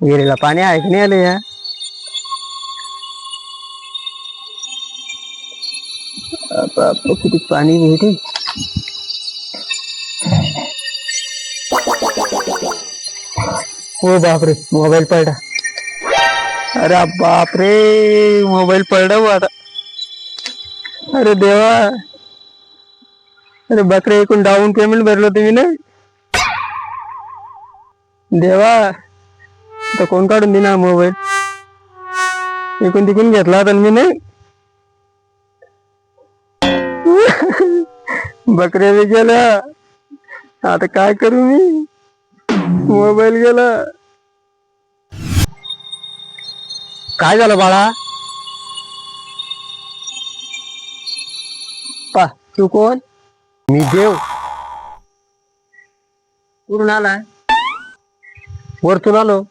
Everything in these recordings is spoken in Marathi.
विहिरीला पाणी आहे की नाही आलं या मोबाईल पडला अरे बापरे मोबाईल आता अरे देवा। अरे बकरे पेमेंट भरलं तुम्ही ना देवा। तर कोण काढून दिना मोबाईल एकूण तिकून घेतला ना मी नाही बकऱ्या बी गेल्या. आता काय करू मी? मोबाईल गेला. काय झालं बाळा? पा तू कोण? मी देव. कुठून आला? वरतून आलो.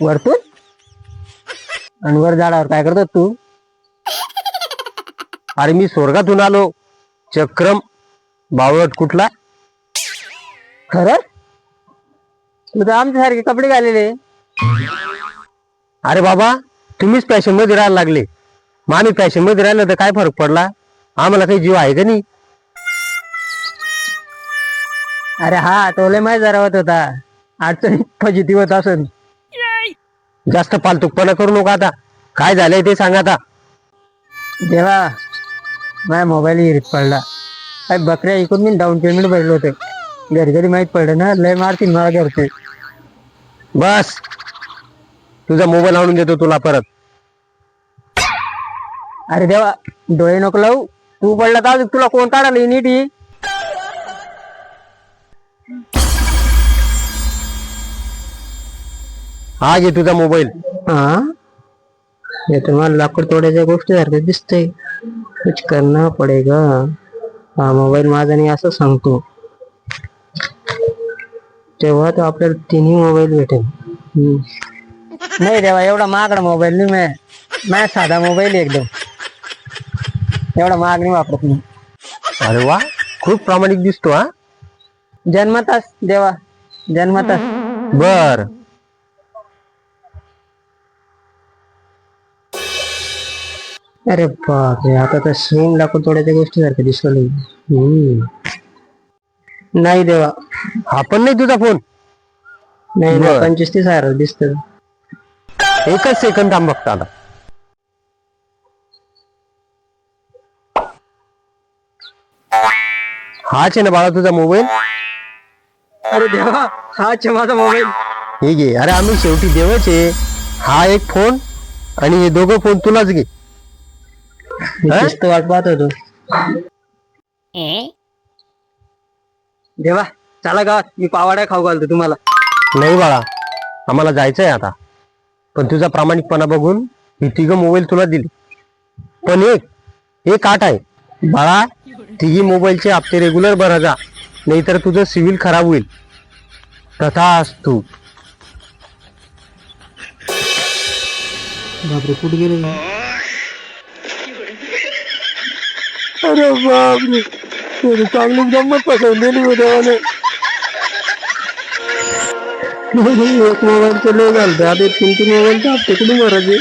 वरतून? आणि वर झाडावर काय करतो तू? अरे मी स्वर्गातून आलो. चक्रम बावळट कुठला? खरं? तू तर आमच्यासारखे कपडे घालेले. अरे बाबा तुम्हीच फॅशनमध्ये राहायला लागले. मग आम्ही फॅशनमध्ये राहिलं तर काय फरक पडला? आम्हाला काही जीव आहे का नाही? अरे हा तो लय माहीत जरावत होता. अडचणी फजिती होत असन. जास्त पालतुकपणा करू नका आता. काय झालंय ते सांगा आता. देवा माझ्या मोबाईल हिरीत पडला. काय बकऱ्या ऐकून मी डाऊन पेमेंट भरलं होतं. घरी घरी माहीत पडलं ना लय मारतील मला घरचे. बस. तुझा मोबाईल आणून देतो तुला परत. अरे देवा डोळे नको लावू. तू पडला तर अजून तुला कोण काढाल नीट ही? हा घे तुझा मोबाईल. हा? हे तुम्हाला लाकूड तोडायच्या गोष्टी सारखं दिसतंय कुछ करना पडेगा हा मोबाईल माझा नाही असं सांगतो. तेव्हा तर आपल्याला तिन्ही मोबाईल भेटेल. नाही देवा एवढा महागडा मोबाईल नाही मैं. माझा साधा मोबाईल आहे एकदम. एवढा महाग नाही वापरत मी. अरे वा खूप प्रामाणिक दिसतो हा. जन्मताच देवा. जन्मताच बर. अरे बापरे आता तर सेम लाकूड तोड्याच्या गोष्टी सारखं दिसलं हम्म. नाही देवा. हा पण नाही तुझा फोन नाही ना पंचवीस तीस हजार दिसत. एकच सेकंद थांब बघता आता. हाच आहे ना बाळा तुझा मोबाईल अरे देवा हाच आहे माझा मोबाईल हे घे. अरे आम्ही शेवटी देवच आहे. हा एक फोन आणि हे दोघं फोन तुलाच घे. वाट पाहत होतो देवा चला गावात मी पावाड्या खाऊ घालतो तुम्हाला नाही बाळा आम्हाला जायचंय आता पण तुझा प्रामाणिकपणा बघून ही तिघ मोबाईल तुला दिली पण एक एक आठ आहे बाळा तिघी मोबाईलचे हप्ते रेग्युलर भरा जा. नाहीतर तुझं सिव्हिल खराब होईल. तथा असतो. बापरे कुठे गेले? अरे बापरे थोडी चांगली गंमत पसरलेली होती मला एक मोबाईलचे लय घालते आता तीन तीन मोबाईलचे हप्ते कुठून भरायचे